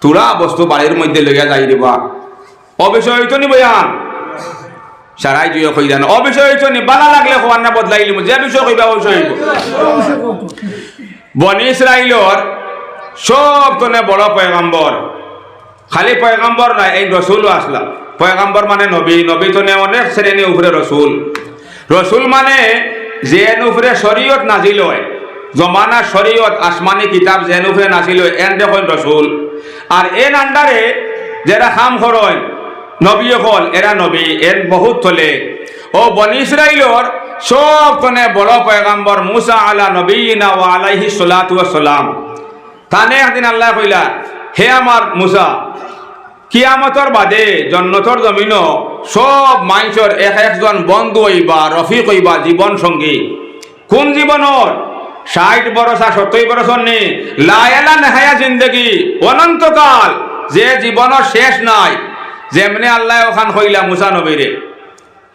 তুলা বস্তু বাড়ির মধ্যে লইয়া যাই দিবা অবশ্যই হইতো নি বয়ান সারাই জুয়ে কই জানো? অবশ্যই হইতো নি। বালা লাগলে হওয়ার না বদলাইলি যে বিষয় কইবা অবশ্যই হইব। বনি ইসরাইলর সব তনে বড় পয়গম্বর। খালি পয়গম্বর নাই, এই রসুলও আসলাম। পয়গম্বর মানে নবী। নবী তনে অনেক শ্রেণি উপরে রসুল। রসুল মানে যেন উপরে শরীয়ত নাজিল হয়। জমানা শরীয়ত, আসমানি কিতাব যেন উপরে নাজিল এন দেখুন রসুল। আর এন আন্ডারে যারা খাম খরণ নবী হল, এরা নবী, এর বহুত চলে ও বনি ইসরাইলর সব তনে বড় পয়গম্বর মুসা আলা নবীনা ও আলাইহি সালাম। তানে একদিন আল্লাহ কইলা, হে আমার মুসা, কিয়ামতর বাদে জন্নতর জমিন, সব মাইসর এক একজন বন্ধু হইবা, রফিক হইবা জীবন সঙ্গী। কোন জীবনর? ষাট বরস আর সত্তর বরস নি লায়ালা নেহায়া জিন্দগি, অনন্তকাল। যে জীবনের শেষ নাই। যেমনি আল্লাহ ওখান হইলা মুসা নবীরে।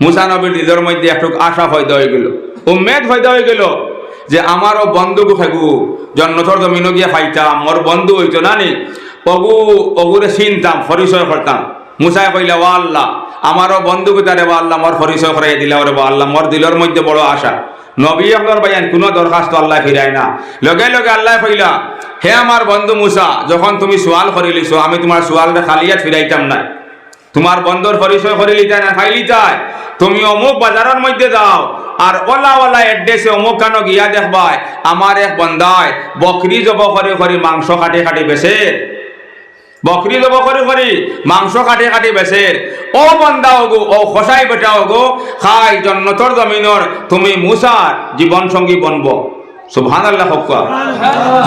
মুসা নবীর দিদের মধ্যে একটু আশা ফয়দা হয়ে গেল, উম্মেদ ফয়দা হয়ে গেল, যে আমারও বন্ধুকে থাকু জন্নতর জমিনও গিয়া ফাইতাম মোর বন্ধু হইতো না নি? অগু অগুরে চিনতাম, পরিচয় করতাম। মুসাই কইলা ওয়া আল্লাহ, আমারও বন্ধুকে তারে বা আল্লাহ, মোর পরিচয় করাই দিলা ওরে বা আল্লাহ, মোর দিলর মধ্যে বড় আশা। নবী আপনার ভাইয়ান, কোনো দরখাস্ত আল্লাহ ফিরায় না। লগে লগে আল্লাহ কইলা, হে আমার বন্ধু মুসা, যখন তুমি সোয়াল করিলিছো, আমি তোমার সোয়ালটা খালিয়াত ফিরাইতাম না তোমার বন্ধর পরিচয় করে লিতাই না খাই লিতাই তুমি অমুক বাজারের মধ্যে দাও, আর ওলা ওলা এড্রেসে অমুক কানো গিয়া দেখবাই। আমার এক বন্ধায় বকরি জব করে করে মাংস কাটে কাটে বেছে। বকরি জব করে করে মাংস কাটে কাটে বেছে ও বন্দা ওগো ও খসাই বেটা ওগো খাই জন্নতর জমিনর তুমি মুসার জীবন সঙ্গী বনব। সুবহান আল্লাহ হক্কা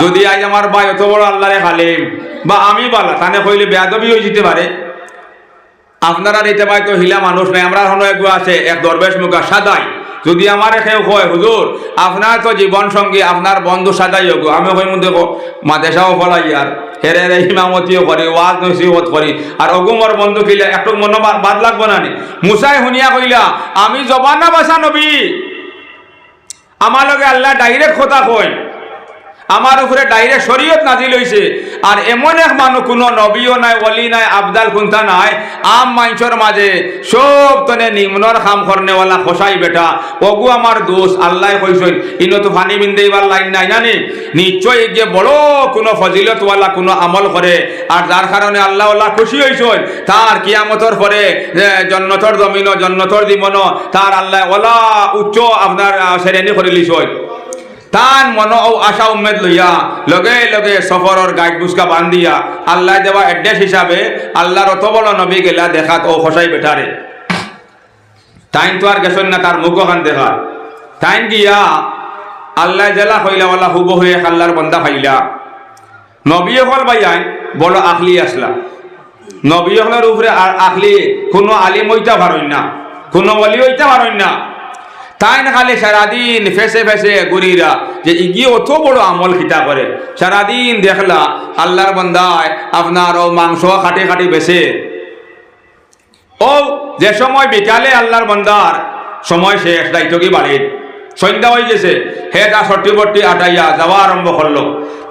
যদি আজ আমার ভাই অত বড় আল্লাহরে খালিম বা আমি বালা তানে কইলে বেয়াদবি হয়ে যেতে পারে আপনারা নিতে পাই তো হিলা মানুষ নাই আমরা হলো একগু আছে এক দরবেশ মুখা সাদাই। যদি আমার কেউ হয় হুজুর আপনার তো জীবন সঙ্গী আপনার বন্ধু সাদাই হোক আমি হই মধ্যে মাদেশাও ফলাই আর হেরে হেরে ইমামতিও করে, ওয়াজ নসিহত করে। আর অগুমর বন্ধু খিলা একটু মন বাদ লাগবো না নি? মুসাই শুনিয়া কইলা, আমি জবানা বাসা নবী। আমার লগে আল্লাহ ডাইরেক্ট কথা কয়। আমার উপরে ডাইরেক্ট শরীয়ত নাজিল হইছে। আর এমন এক মানুষ, কোনো নবীও নাই অলি নাই, আবদাল কুন্তা নাই, আম মাইচর মাঝে, সব তনে নিম্নর খাম করনেওয়ালা খসাই বেটা। ওগু আমার দোষ, আল্লাহ কইসইন ইনো তো ফানি বিন্দেইবার লাইন নাই জানি নিশ্চয় যে বড় কোনো ফজিলতওয়ালা কোনো আমল করে। আর যার কারণে আল্লাহ আল্লাহ খুশি হইসইন তার কিয়ামতর পরে জন্নতর জমিন, জন্নতর জীবন, তার আল্লাহ ওলা উচ্চ আপনার শ্রেণি করে লিসইন তান মন ও আশা উম্মেদ লইয়া, লগে লগে সফরর গাইড বুসকা বান্ধিয়া, আল্লাহ দেওয়া এড্রেস হিসাবে আল্লাহর অত বড় নবী গেলা দেখাত ও খসাই বেটারে তাইন তো আর গেছেন না তার মুখ খান দেখা। তাইন গিয়া, আল্লাহ জেলা হইলা ওলা হুব হয়ে আল্লাহর বন্দা ফাইলা নবী হল ভাইয়াই বড় আখলি আসলা নবী হলের উপরে আর আখলি কোনো আলিম হইতা পারই না, কোনো অলি হইতা পারই না। তাই না খালি সারাদিন ফেসে ফেসে গরিরা যে ইগি অত বড় আমল খিতা করে। সারাদিন দেখলা আল্লাহর বন্দায় আপনার ও মাংস খাটি খাটি বেছে। ও, যে সময় বিকালে আল্লাহর বন্দার সময় শেষ, দায়িত্ব কি বাড়ির? সন্ধ্যা হয়ে গেছে হে তা সট্টি বট্টি আটাইয়া যাওয়া আরম্ভ করল।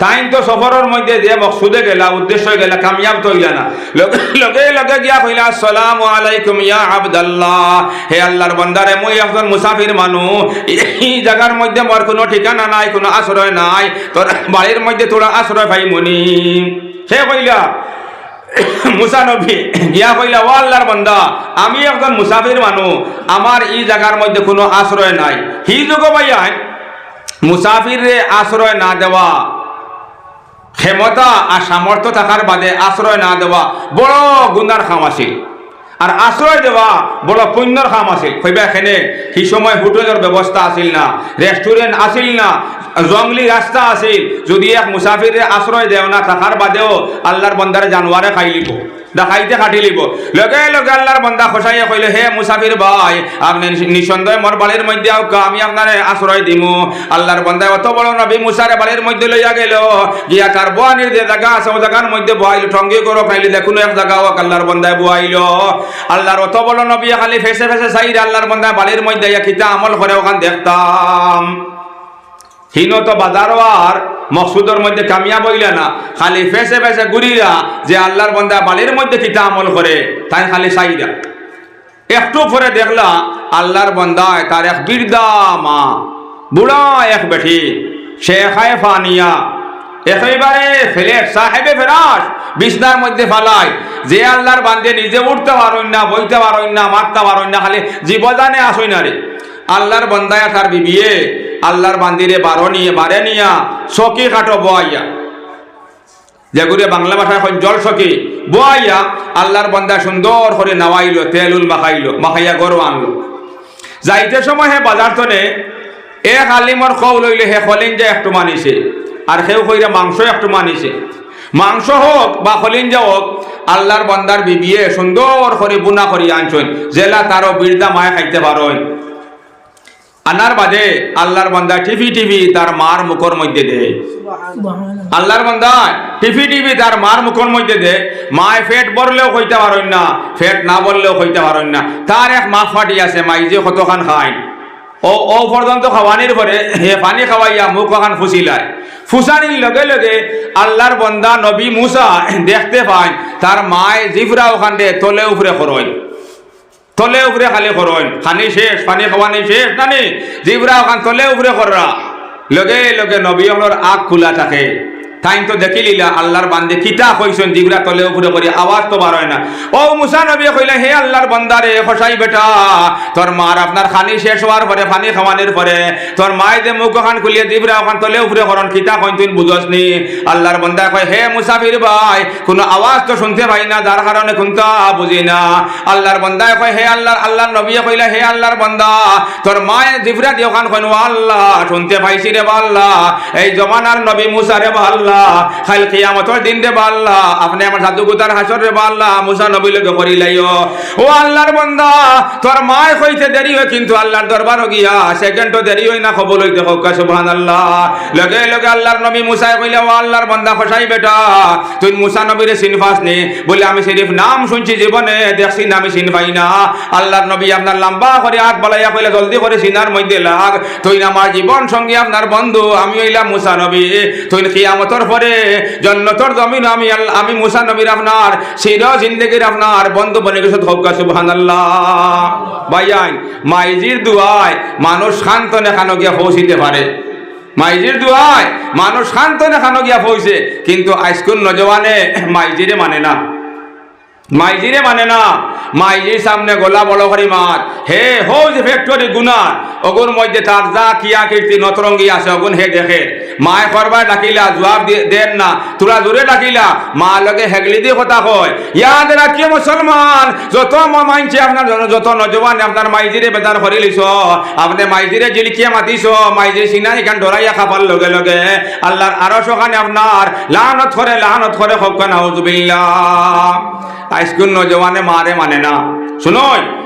তাই তো সফরের মধ্যে যে মকসুদে গেলা, উদ্দেশ্য গেলা, কামিয়াব তো হইলা না। লগে লগে গিয়া কইলা, আসসালামু আলাইকুম ইয়া আবদাল্লাহ, হে আল্লাহর বান্দারে, মই একজন মুসাফির মানু। এই জায়গার মধ্যে মোর কোনো ঠিকানা নাই, কোনো আশ্রয় নাই। তোর বাড়ির মধ্যে তোরা আশ্রয় পাই মনি সে কইলা, মুসা নবী। গিয়া কইলা, ও আল্লাহর বান্দা, আমি একজন মুসাফির মানুষ আমার এই জায়গার মধ্যে কোনো আশ্রয় নাই। হি যুগ ভাইয়াই মুসাফিরে আশ্রয় না দেওয়া ক্ষমতা আর সামর্থ্য থাকার বাদে আশ্রয় না দেওয়া বড় গুনার খামাসি আর আশ্রয় দেওয়া বড় পুণ্যর কাম আছিল। কইবা এখানে সেই সময় হোটেলের ব্যবস্থা আছিল না রেস্টুরেন্ট আছিল না জঙ্গলি রাস্তা আছিল। যদি এক মুসাফিরে আশ্রয় দেও না থাকার বাদেও আল্লাহর বন্দারে জানুয়ারে খাই লিব দেখাইতে কাটি লিব। লগে লগে আল্লাহর বন্দা খসাইয়া কইলে, হে মুসাফির ভাই, আপনি নিঃসন্দেহে মোর বাড়ির মধ্যে আউকা আমি আপনারে আশ্রয় দিমু। আল্লাহর বন্দায় অত বড় নবী মুসারে বাড়ির মধ্যে লইয়া গেল, গিয়া তার বোয়ানির যে জায়গা আছে, ও জায়গার মধ্যে বহাইল ঠঙ্গি করো খাইলি, দেখুন এক জায়গা আল্লাহর বন্দায় বহাইল আল্লাহর অত বড় নবী, খালি ফেসে ফেসে সাইড আল্লাহর বন্দায় বাড়ির মধ্যে খিতা আমল করে ওখান দেখতাম। হিন তো আর মকসুদের মধ্যে কামিয়াব হইলা না। খালি ফেসে ফেসে ঘুরিরা যে আল্লাহর বন্দা বালির মধ্যে কিতা আমল করে, তাই খালি সাইরা। একটু পরে দেখলা আল্লাহর বন্দায় তার এক বৃদ্ধা মা, বুড়া এক বেঠি শেখায় ফানিয়া। একেবারে ফেলেট সাহেবে ফেরাস। বিছনার মধ্যে ফালায় যে আল্লাহর বান্দে নিজে উঠতে পারেন না, বইতে পারেন না, মারতে পারেন না, খালি জীবদানে আসই না রে। আল্লাহর বন্দায় তার বিবিয়ে, আল্লাহর বান্দিরে বারো নিয়ে, বারে নিয়া চকি কাটো বয়াইয়া। যেগুলি বাংলা ভাষায় এখন জল সকি বয়াইয়া, আল্লাহর বন্দা সুন্দর করে নাওয়াইলো তেলুল মাখাইলো, মাখাইয়া গরু আনলো। যাইতে সময় হে বাজার তনে, এক আলিমর কৌ লইলে হে যে একটু মানিছে, আর সেও কইরা মাংস একটু মানিছে। মাংস হোক বা খলিঞ্জা হোক আল্লাহর বন্দার বিবিয়ে সুন্দর করে বুনা করি আনছেন। জেলা তারও বীরদা মায় খাইতে পারেন আনার বাদে আল্লাহর বন্দা টিভি টিভি তার মার মুখর মধ্যে দেয় আল্লাহর বন্দা টিভি টিভি তার মার মুখর মধ্যে দে। মায় ফেট বললেও কইতে পারেন না ফেট না বললেও কইতে পারেন না। তার এক মাফ ফাটি আছে মাই যে কতখান খায়। ও ও পর্যন্ত খাওয়ানির পরে হে পানি খাওয়াইয়া মুখ ওখান ফুসিলায়। ফুসানির লগে লগে আল্লাহর বন্দা নবী মুসা দেখতে পায়, তার মায় জিফরা ওখান দিয়ে তলে উপরে খরয়। তলে উপরে খালি করন খানি শেষ, পানি খাওয়ানি শেষ নানি? জিবরা ওখান তলে উপরে কররা লগে লগে নবী আমলোর আগ খোলা থাকে। তাই তো দেখি লিলা আল্লাহর বান্দে কিতা কইছেন, জিবরা তলে উপরে করি আওয়াজ তো বার হয় না। ও মুসা নবী কইলে হে আল্লাহর বান্দারে খসাই বেটা, তোর মার আপনার খানি শেষ হওয়ার পরে পানি খাওয়ানির পরে, তোর মায় যে মুখ ওখান খুলিয়ে জিবরা, ওখান তলে উপরে করন কিতা কইন তুই বুঝস নি আল্লাহর বান্দা কয়, হে মুসাফির ভাই, কোনো আওয়াজ তো শুনতে পাই না, যার কারণে কোনটা বুঝি না। আল্লাহর বান্দায় কয়, হে আল্লাহর আল্লাহর নবী কইলে, হে আল্লাহর বান্দা, তোর মায়ে জিবরা দিয়ে ওখান কইন আল্লাহ, শুনতে পাইছি রে আল্লাহ এই জমানার নবী মুসা রে বা দিন রে বা আল্লাহ আপনি আমার সাধু রে বা আল্লাহ মুসা নবী লাইও ও হয় কিন্তু গিয়া হয় না সুবহানাল্লাহ। লগে লগে নবী ও বেটা, তুই মুসা নে। আমি শরীফ নাম শুনছি জীবনে, দেখছি না আমি চিন পাই না। আল্লাহর নবী আপনার লম্বা করে হাত বালাইয়া জলদি করে সিনার মধ্যে লাগ। তুই আমার জীবন সঙ্গী আপনার বন্ধু আমি হইলাম মুসা নবী। তুই কিয়ামতর পরে জন্নতর জমিন আমি আমি মুসা নবীর আপনার চির জিন্দগির আপনার, বন্ধু বনে গেছে ধোকা, সুবহানাল্লাহ। ভাইয়ান মাইজির দুয়ায় মানুষ শান্ত নেখানো গিয়া পৌঁছিতে পারে। মাইজির দুয়ায় মানুষ শান্ত নেখানো গিয়া পৌঁছে কিন্তু আইস্কুল নজওয়ানে মাইজিরে মানে না। মাইজিরে মানে না। মাইজির সামনে গোলা বড় করি মাত হে হো যে ফ্যাক্টরি গুনা অগুন মধ্যে তার যা কিয়া কীর্তি নতরঙ্গি আছে, অগুন হে দেখে মায় করবার ডাকিলা, জবাব দেন না। তোরা জোরে ডাকিলা, মা লগে হেগলি দিয়ে কথা কয়। ইয়াদ রাখিয়ে মুসলমান? যত ম- মাইনছে, আপনার যত নজওয়ান, আপনার মাইজিরে বেদার করে লিছ। আপনি মাইজিরে জিলিকিয়া মাতিছ, মাইজির সিনা এখান ডরাইয়া খাবার লগে লগে। আল্লাহর আরও সখানে আপনার লানত করে লানত করে, হক না হুজুবিল্লাহ আইসকুন নজওয়ানে মারে মানে না। শুনুন